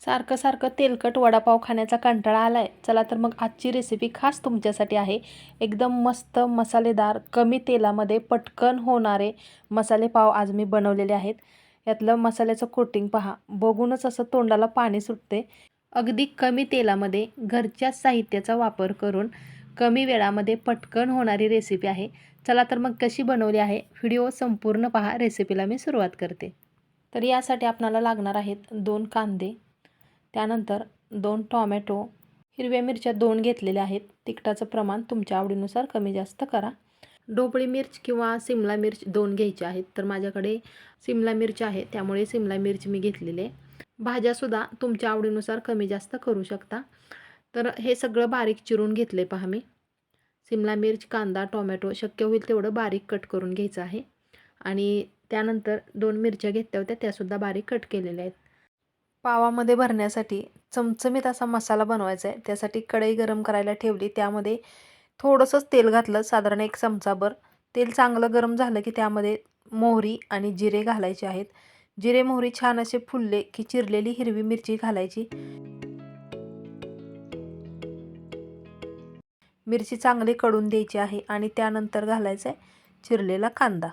सारखं सारखं तेलकट वडापाव खाण्याचा कंटाळा आला आहे चला तर मग आजची रेसिपी खास तुमच्यासाठी आहे. एकदम मस्त मसालेदार कमी तेलामध्ये पटकन होणारे मसाले पाव आज मी बनवलेले आहेत. यातलं मसाल्याचं कोटिंग पहा. बघूनच असं तोंडाला पाणी सुटते. अगदी कमी तेलामध्ये घरच्या साहित्याचा वापर करून कमी वेळामध्ये पटकन होणारी रेसिपी आहे. चला तर मग कशी बनवली आहे? व्हिडिओ संपूर्ण पहा. रेसिपीला मी सुरुवात करते. तर यासाठी आपणाला लागणार आहेत दोन कांदे. त्यानंतर दोन टॉमॅटो हिरव्या मिरच्या दोन घेतलेल्या आहेत. तिखटाचं प्रमाण तुमच्या आवडीनुसार कमी जास्त करा. ढोबळी मिर्च किंवा सिमला मिर्च दोन घ्यायच्या आहेत. तर माझ्याकडे सिमला मिर्च आहे त्यामुळे सिमला मिर्च मी घेतलेले. भाज्यासुद्धा तुमच्या आवडीनुसार कमी जास्त करू शकता. तर हे सगळं बारीक चिरून घेतले पहा मी. सिमला मिर्च कांदा टोमॅटो शक्य होईल तेवढं बारीक कट करून घ्यायचं आहे. आणि त्यानंतर दोन मिरच्या घेतल्या होत्या त्यासुद्धा बारीक कट केलेल्या आहेत. पावामध्ये भरण्यासाठी चमचमीत असा मसाला बनवायचा आहे. त्यासाठी कढई गरम करायला ठेवली. त्यामध्ये थोडंसंच तेल घातलं. साधारण एक चमचाभर. तेल चांगलं गरम झालं की त्यामध्ये मोहरी आणि जिरे घालायचे आहेत. जिरे मोहरी छान असे फुलले की चिरलेली हिरवी मिरची घालायची. मिरची चांगली कडून द्यायची आहे आणि त्यानंतर घालायचं आहे चिरलेला कांदा.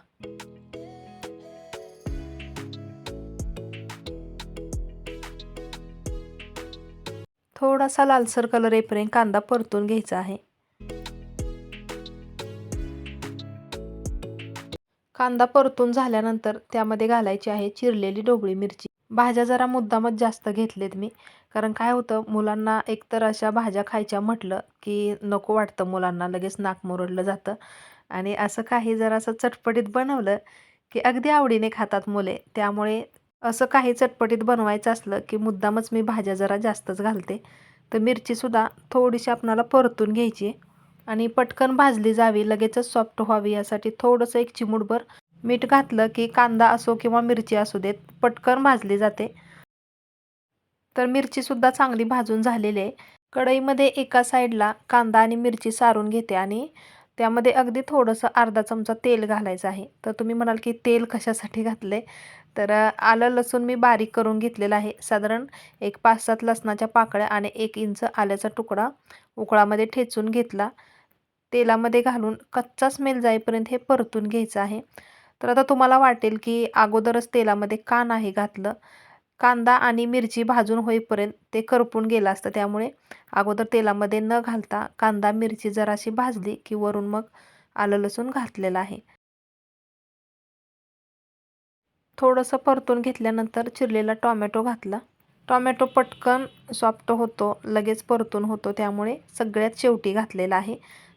थोडासा लालसर कलर येईपर्यंत कांदा परतून घ्यायचा आहे. कांदा परतून झाल्यानंतर त्यामध्ये घालायची आहे चिरलेली ढोबळी मिरची. भाज्या जरा मुद्दामच जास्त घेतलेत मी. कारण काय होतं मुलांना एकतर अशा भाज्या खायच्या म्हटलं की नको वाटतं मुलांना लगेच नाक मुरडलं जातं. आणि असं काही जरा असं चटपटीत बनवलं की अगदी आवडीने खातात मुले. त्यामुळे असं काही चटपटीत बनवायचं असलं की मुद्दामच मी भाज्या जरा जास्तच घालते. तर मिरचीसुद्धा थोडीशी आपणाला परतून घ्यायची आणि पटकन भाजली जावी लगेचच सॉफ्ट व्हावी यासाठी थोडंसं एक चिमूटभर मीठ घातलं की कांदा असो किंवा मिरची असू देत पटकन भाजली जाते. तर मिरचीसुद्धा चांगली भाजून झालेली आहे. कढईमध्ये एका साईडला कांदा आणि मिरची सारून घेते आणि त्यामध्ये अगदी थोडंसं अर्धा चमचा तेल घालायचं आहे. तर तुम्ही म्हणाल की तेल कशासाठी घातले तर आलं लसूण मी बारीक करून घेतलेलं आहे. साधारण एक पाच सात लसणाच्या पाकळ्या आणि एक इंच आल्याचा तुकडा उकळामध्ये ठेचून घेतला. तेलामध्ये घालून कच्चा स्मेल जाईपर्यंत हे परतून घ्यायचं आहे. तर आता तुम्हाला वाटेल की अगोदरच तेलामध्ये का नाही घातलं? कांदा आणि मिरची भाजून होईपर्यंत ते करपून गेलं असतं. त्यामुळे अगोदर तेलामध्ये न घालता कांदा मिरची जराशी भाजली की वरून मग आलं लसूण घातलेलं आहे. थोडंसं परतून घेतल्यानंतर चिरलेला टॉमॅटो घातला. टॉमॅटो पटकन सॉफ्ट होतो लगेच परतून होतो त्यामुळे सगळ्यात शेवटी घातलेला आहे.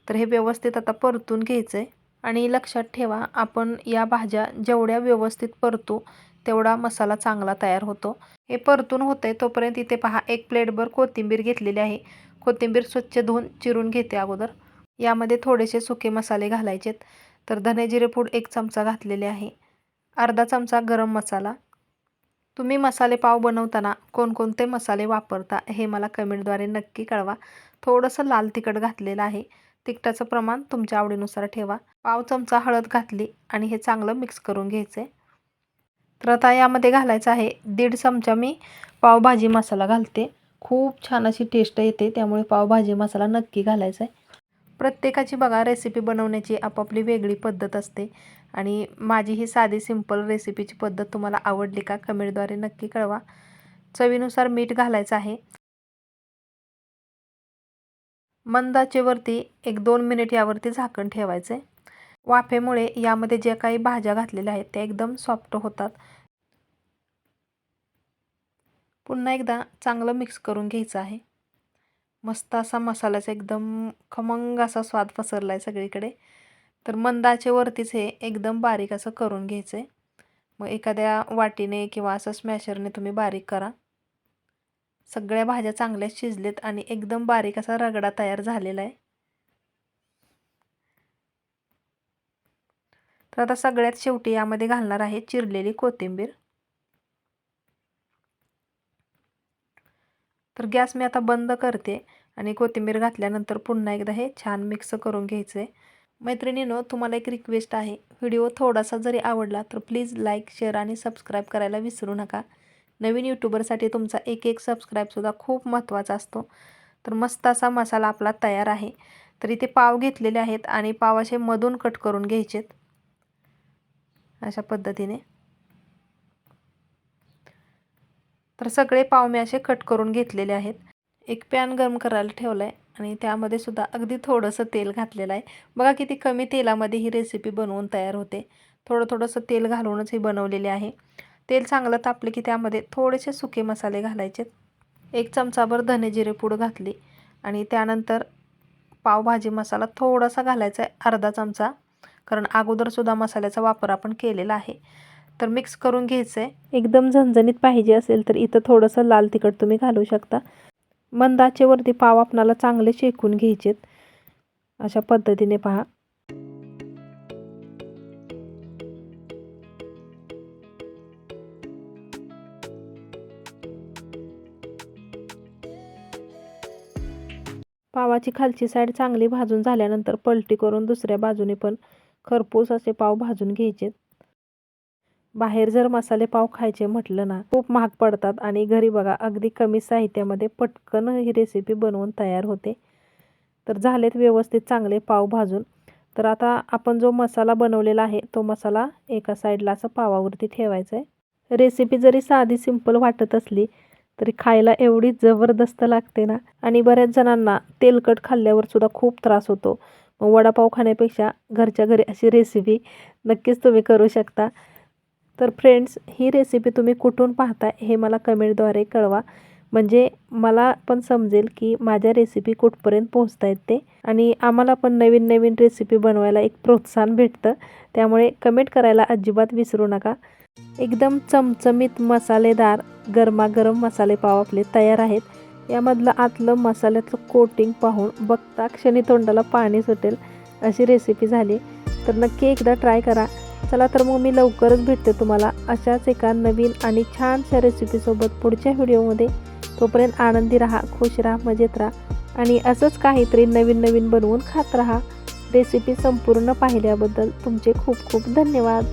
तर हे व्यवस्थित आता परतून घ्यायचं आहे आणि लक्षात ठेवा आपण या भाज्या जेवढ्या व्यवस्थित परतू तेवढा मसाला चांगला तयार होतो. हे परतून होतं आहे तोपर्यंत इथे पहा एक प्लेटभर कोथिंबीर घेतलेली आहे. कोथिंबीर स्वच्छ धुवून चिरून घेते अगोदर. यामध्ये थोडेसे सुके मसाले घालायचेत. तर धने जिरे पूड एक चमचा घातलेले आहे. अर्धा चमचा गरम मसाला. तुम्ही मसाले पाव बनवताना कोणकोणते मसाले वापरता हे मला कमेंटद्वारे नक्की कळवा. थोडंसं लाल तिखट घातलेलं आहे. तिखटाचं प्रमाण तुमच्या आवडीनुसार ठेवा. पाव चमचा हळद घातली आणि हे चांगलं मिक्स करून घ्यायचं आहे तर आता यामध्ये घालायचं आहे दीड चमचा मी पावभाजी मसाला घालते. खूप छान अशी टेस्ट येते त्यामुळे पावभाजी मसाला नक्की घालायचा आहे प्रत्येकाची बघा रेसिपी बनवण्याची आपापली वेगळी पद्धत असते. आणि माझी ही साधी सिंपल रेसिपीची पद्धत तुम्हाला आवडली का कमेंटद्वारे नक्की कळवा. चवीनुसार मीठ घालायचं आहे. मंदाचेवरती एक दोन मिनिट यावरती झाकण ठेवायचं. आहे वाफेमुळे यामध्ये ज्या काही भाज्या घातलेल्या आहेत त्या एकदम सॉफ्ट होतात. पुन्हा एकदा चांगलं मिक्स करून घ्यायचं आहे. मस्त असा मसाल्याचा एकदम खमंग असा स्वाद पसरला आहे सगळीकडे. तर मंदाचे वरतीच हे एकदम बारीक असं करून घ्यायचं. आहे मग एखाद्या वाटीने किंवा असं स्मॅशरने तुम्ही बारीक करा. सगळ्या भाज्या चांगल्या शिजलेत आणि एकदम बारीक असा रगडा तयार झालेला आहे. तर आता सगळ्यात शेवटी यामध्ये घालणार आहे चिरलेली कोथिंबीर. तर गॅस मी आता बंद करते आणि कोथिंबीर घातल्यानंतर पुन्हा एकदा हे छान मिक्स करून घ्यायचं. आहे मैत्रिणीनो तुम्हाला एक रिक्वेस्ट आहे. व्हिडिओ थोडासा जरी आवडला तर प्लीज लाईक शेअर आणि सबस्क्राईब करायला विसरू नका. नवीन यूट्यूबरसाठी तुमचा एक एक सबस्क्राईबसुद्धा खूप महत्त्वाचा असतो. तर मस्त असा मसाला आपला तयार आहे. तर इथे पाव घेतलेले आहेत आणि पाव असे मधून कट करून घ्यायचेत. अशा पद्धतीने. तर सगळे पाव मी असे कट करून घेतलेले आहेत. एक पॅन गरम करायला ठेवला आहे आणि त्यामध्ये सुद्धा अगदी थोडंसं तेल घातलेलं आहे. बघा किती कमी तेलामध्ये ही रेसिपी बनवून तयार होते. थोडं थोडंसं तेल घालूनच ही बनवलेली आहे. तेल चांगलं तापले की त्यामध्ये थोडेसे सुके मसाले घालायचे. एक चमचाभर धने जिरे पूड घातली आणि त्यानंतर पावभाजी मसाला थोडासा घालायचा आहे अर्धा चमचा. कारण अगोदरसुद्धा मसाल्याचा वापर आपण केलेला आहे. तर मिक्स करून घ्यायचं आहे एकदम झणझणीत पाहिजे असेल तर इथं थोडंसं लाल तिखट तुम्ही घालू शकता. मंदाचेवरती पाव आपणाला चांगले शेकून घ्यायचेत. अशा पद्धतीने पहा. पावाची खालची साईड चांगली भाजून झाल्यानंतर पलटी करून दुसऱ्या बाजूने पण खरपूस असे पाव भाजून घ्यायचेत. बाहेर जर मसाले पाव खायचे म्हटलं ना खूप महाग पडतात आणि घरी बघा अगदी कमी साहित्यामध्ये पटकन ही रेसिपी बनवून तयार होते. तर झालेत व्यवस्थित चांगले पाव भाजून. तर आता आपण जो मसाला बनवलेला आहे तो मसाला एका साईडला असं पावावरती ठेवायचा आहे रेसिपी जरी साधी सिंपल वाटत असली तरी खायला एवढी जबरदस्त लागते ना. आणि बऱ्याच जणांना तेलकट खाल्ल्यावर सुद्धा खूप त्रास होतो. मग वडापाव खाण्यापेक्षा घरच्या घरी अशी रेसिपी नक्कीच तुम्ही करू शकता. तर फ्रेंड्स ही रेसिपी तुम्ही कुठून पाहताय हे मला कमेंटद्वारे कळवा. म्हणजे मला पण समजेल की माझ्या रेसिपी कुठपर्यंत पोहोचता आहेत ते. आणि आम्हाला पण नवीन नवीन रेसिपी बनवायला एक प्रोत्साहन भेटतं. त्यामुळे कमेंट करायला अजिबात विसरू नका. एकदम चमचमीत मसालेदार गरमागरम मसाले पाव आपले तयार आहेत. यामधलं आतलं मसाल्याचं कोटिंग पाहून बघता क्षणी तोंडाला पाणी सुटेल अशी रेसिपी झाली. तर नक्की एकदा ट्राय करा. चला तर मग मी लवकरच भेटते तुम्हाला अशाच एका नवीन आणि छानशा रेसिपीसोबत पुढच्या व्हिडिओमध्ये. तोपर्यंत आनंदी राहा खुश राहा मजेत राहा आणि असंच काहीतरी नवीन नवीन बनवून खात राहा. रेसिपी संपूर्ण पाहिल्याबद्दल तुमचे खूप खूप धन्यवाद.